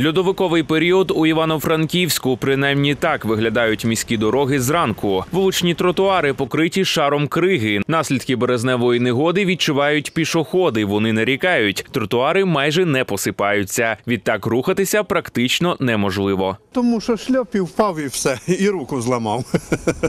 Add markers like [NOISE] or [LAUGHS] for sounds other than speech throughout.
Льодовиковий період у Івано-Франківську. Принаймні так виглядають міські дороги зранку. Вуличні тротуари покриті шаром криги. Наслідки березневої негоди відчувають пішоходи. Вони нарікають. Тротуари майже не посипаються. Відтак рухатися практично неможливо. Тому що шльоп і впав і все, і руку зламав.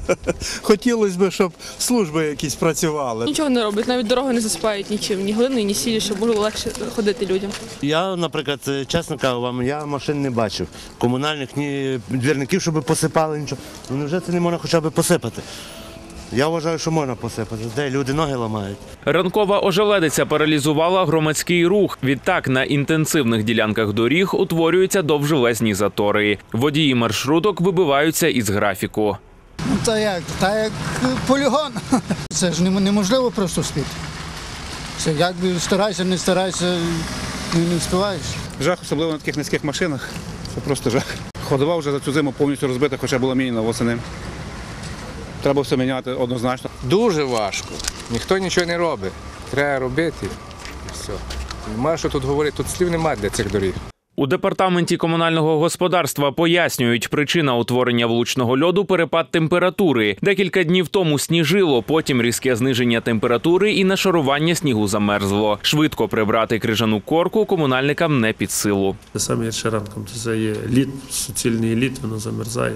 [LAUGHS] Хотілося б, щоб служби якісь працювали. Нічого не роблять, навіть дороги не засипають нічим, ні глини, ні сілі, щоб було легше ходити людям. Я, наприклад, е, чесно кажу вам, я машин не бачив. Комунальних ні двірників, щоб посипали нічого. Ну невже це не можна хоча б посипати? Я вважаю, що можна посипати. Де люди ноги ламають. Ранкова ожеледиця паралізувала громадський рух. Відтак на інтенсивних ділянках доріг утворюються довжелезні затори. Водії маршруток вибиваються із графіку. Ну, Та як, та як полігон. [LAUGHS] Це ж неможливо просто спіти. Це як би старайся, не старайся, не, вспіваєш. Жах, особливо на таких низьких машинах. Це просто жах. Ходова вже за цю зиму повністю розбита, хоча була мініна восени. Треба все міняти однозначно. Дуже важко. Ніхто нічого не робить. Треба робити. І все. Нема що тут говорити, тут слів немає для цих доріг. У департаменті комунального господарства пояснюють, причина утворення влучного льоду перепад температури. Декілька днів тому сніжило, потім різке зниження температури і нашарування снігу замерзло. Швидко прибрати крижану корку комунальникам не під силу. Саме ще ранком. Це є лід, суцільний лід, воно замерзає.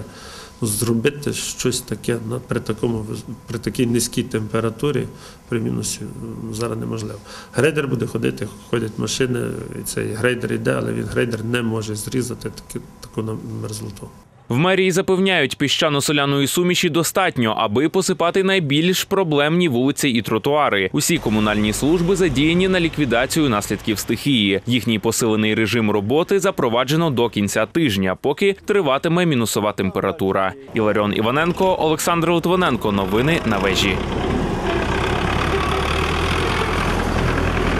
Зробити щось таке на, при, такому, при такій низькій температурі при мінусі зараз неможливо. Грейдер буде ходити, ходять машини, і цей грейдер йде, але він грейдер не може зрізати таку мерзлоту. В мерії запевняють, піщано-соляної суміші достатньо, аби посипати найбільш проблемні вулиці і тротуари. Усі комунальні служби задіяні на ліквідацію наслідків стихії. Їхній посилений режим роботи запроваджено до кінця тижня, поки триватиме мінусова температура. Іларіон Іваненко, Олександр Литвиненко. Новини на вежі.